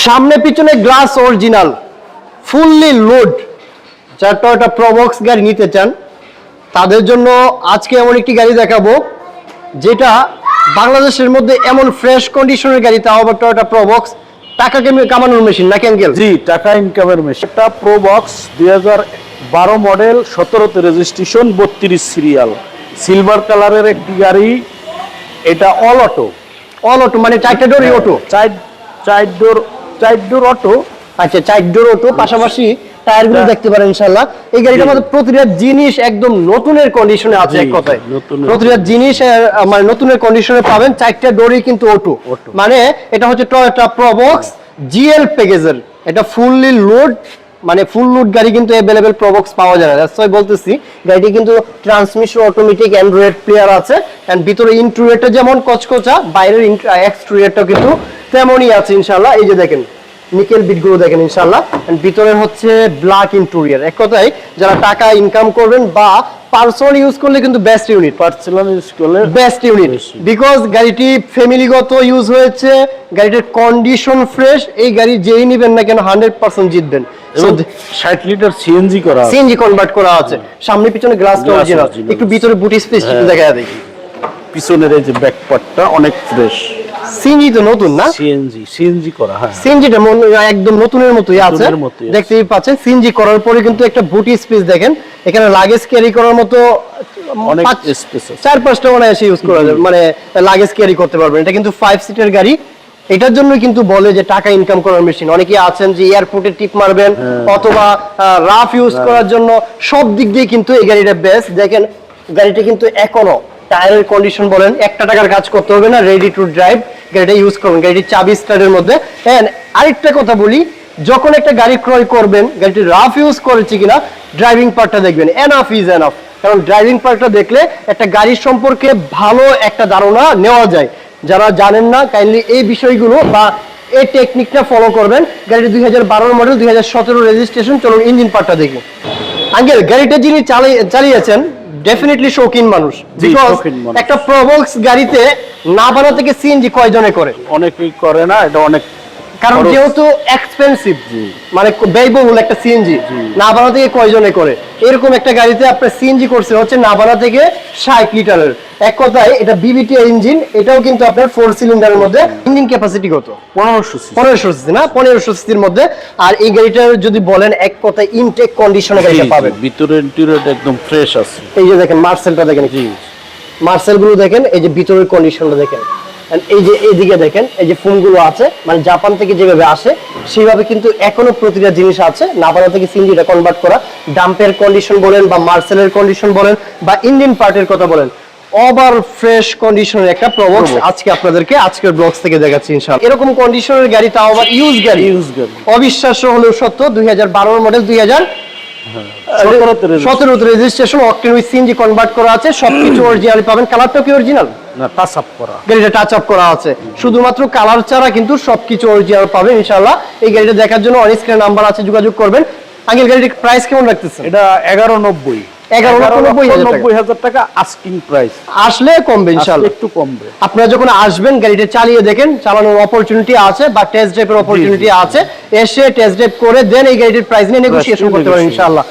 সামনে পিছনে glass original fully load যারা টয়োটা প্রবক্স গাড়ি নিতে চান তাদের জন্য আজকে এমন একটি গাড়ি দেখাবো যেটা বাংলাদেশের মধ্যে এমন ফ্রেশ কন্ডিশনের গাড়ি তাও আবার টয়োটা প্রবক্স টাকা কেমনি কামানোর মেশিন নাকি আঙ্কেল জি টাকা ইনকামের মেশিন একটা প্রো বক্স দুই বারো মডেল সতেরোতে রেজিস্ট্রেশন বত্রিশ সিরিয়াল সিলভার কালারের একটি গাড়ি এটা অল অটো অল অটো মানে চারটা ডোরই অটো চার চার ডোর চার ডোর অটো। আচ্ছা চার ডোর অটো পাশাপাশি টায়ারগুলো দেখতে পারেন ইনশাল্লাহ এই গাড়িটার মধ্যে প্রতিটা জিনিস একদম নতুনের কন্ডিশনে আছে এক কথায়। প্রতিটা জিনিস মানে নতুনের কন্ডিশনে পাবেন। চারটা ডোরই কিন্তু অটো মানে এটা হচ্ছে টয়োটা প্রবক্স জিএল প্যাকেজের এটা ফুললি লোড মানে ফুল লোড গাড়ি কিন্তু অ্যাভেলেবেল প্রবক্স পাওয়া যায় না। বলতেছি গাড়িটি কিন্তু ট্রান্সমিশন অটোমেটিক অ্যান্ড্রয়েড প্লেয়ার আছে। এন্ড ভিতরে ইন্টুরিয়রটা যেমন কচকচা বাইরের এক্সট্রিয়রটা কিন্তু তেমনই আছে ইনশাল্লাহ এই যে দেখেন নিকেল বিটগুলো দেখেন ইনশাল্লাহ ভিতরে হচ্ছে ব্ল্যাক ইন্টেরিয়র এক কথায় যারা টাকা ইনকাম করবেন বা পার্সোনাল ইউজ করলে কিন্তু বেস্ট ইউনিট পার্সোনাল স্কুলের বেস্ট ইউনিট বিকজ গাড়িটি ফ্যামিলিগত ইউজ হয়েছে গাড়িটার কন্ডিশন ফ্রেশ এই গাড়ি যেই নিবেন না কেন হান্ড্রেড পার্সেন্ট জিতবেন। ষাট লিটার সিএনজি করা সিএনজি কনভার্ট করা আছে। সামনে পিছনে গ্লাস অরিজিনাল একটু ভিতরে বুটি স্পেস। দেখা দেখি। পিছনের এই যে ব্যাক পার্টটা অনেক ফ্রেশ সিএনজি তো নতুন না? সিএনজি সিএনজি করা হ্যাঁ। সিএনজিটা একদম নতুনের মতোই আছে। দেখতেই পাচ্ছেন সিএনজি করার পরে কিন্তু একটা বুটি স্পেস দেখেন। এখানে লাগেজ ক্যারি করার মতো অনেক স্পেস চার পাঁচটা ইউজ করা যাবে। মানে লাগেজ ক্যারি করতে পারবেন। এটা কিন্তু ফাইভ সিটের গাড়ি। এটার জন্য কিন্তু বলে যে টাকা ইনকাম করার মেশিন অনেকে আছেন যে এয়ারপোর্টে টিপ মারবেন হ্যাঁ। অথবা রাফ ইউজ করার জন্য সব দিক দিয়ে কিন্তু এই গাড়িটা বেস্ট দেখেন গাড়িটা কিন্তু এখনও টায়ারের কন্ডিশন বলেন একটা টাকার কাজ করতে হবে না রেডি টু ড্রাইভ গাড়িটা ইউজ করবেন গাড়িটি চাবি স্টার্টের মধ্যে। আরেকটা কথা বলি, যখন একটা গাড়ি ক্রয় করবেন, গাড়িটি রাফ ইউজ করেছে কিনা ড্রাইভিং পার্টটা দেখবেন। এনাফ ইজ এনাফ কারণ ড্রাইভিং পার্টটা দেখলে একটা গাড়ির সম্পর্কে ভালো একটা ধারণা নেওয়া যায়। যারা জানেন না কাইন্ডলি এই বিষয়গুলো বা এই টেকনিকটা ফলো করবেন। গাড়িটি দুই হাজার মডেল দুই হাজার সতেরো রেজিস্ট্রেশন চলুন ইঞ্জিন পার্টটা দেখি। আঙ্কেল, গাড়িটা যিনি চালিয়েছেন ডেফিনেটলি শৌখিন মানুষ। একটা প্রবক্স গাড়িতে না বানা থেকে সিএনজি কয়জনে করে অনেকেই করে না এটা অনেক কারণ। যেহেতু এক্সপেন্সিভ মানে ব্যয়বহুল একটা সিএনজি নাভানা থেকে কয়জনে করে? এরকম একটা গাড়িতে আপনার সিএনজি করছে হচ্ছে নাভানা থেকে ষাট লিটারের। এক কথায় এটা বিবিটি ইঞ্জিন এটাও কিন্তু আপনার ফোর সিলিন্ডারের মধ্যে ইঞ্জিন ক্যাপাসিটি কত? পনেরোশো পনেরোশো সিসি না? পনেরোশো সিসির মধ্যে। আর এই গাড়িটার যদি বলেন এক কথায় ইনটেক কন্ডিশনে গাড়িটা পাবেন। ভিতরে ইন্টেরিয়র একদম ফ্রেশ আছে। এই যে দেখেন মার্সেলটা দেখেন জি। মার্সেলগুলো দেখেন এই যে ভিতরের কন্ডিশনটা দেখেন। এই যে এইদিকে দেখেন এই যে ফোনগুলো আছে মানে জাপান থেকে যেভাবে আসে সেইভাবে কিন্তু এখনও প্রতিটা জিনিস আছে। নাবানা থেকে সিনজিটা কনভার্ট করা ডাম্পের কন্ডিশন বলেন বা মার্সেলের কন্ডিশন বলেন বা ইঞ্জিন পার্টের কথা বলেন ওভার ফ্রেশ কন্ডিশনের একটা প্রবক্স আজকে আপনাদেরকে আজকের ব্লগস থেকে দেখাচ্ছি ইনশাআল্লাহ। এরকম কন্ডিশনের গাড়ি তাও আবার ইউজ গাড়ি। ইউজ গাড়ি। অবিশ্বাস্য হলেও সত্য দুই হাজার বারোর মডেল দুই হাজার সতেরোতে registration octane with CNG convert করা আছে সবকিছু অরিজিনাল পাবেন কালারটা কি অরিজিনাল না টাচ আপ করা। গাড়িটা টাচ আপ করা আছে। শুধুমাত্র কালার ছাড়া কিন্তু সবকিছু অরিজিনাল পাবেন ইনশাআল্লাহ। এই গাড়িটা দেখার জন্য অন স্ক্রিন নাম্বার আছে যোগাযোগ করবেন। আগের গাড়ির প্রাইস কেমন রাখতেছেন? এটা এগারো নব্বই। টাকা। হাজার টাকা আস্কিং প্রাইস আসলে কমবে ইনশাআল্লাহ একটু কমবে। আপনারা যখন আসবেন গাড়িটা চালিয়ে দেখেন চালানোর অপরচুনিটি আছে বা টেস্ট ড্রাইভের অপরচুনিটি আছে এসে টেস্ট ড্রাইভ করে দেন এই গাড়িটির প্রাইস নিয়ে নেগোসিয়েশন করতে পারেন ইনশাআল্লাহ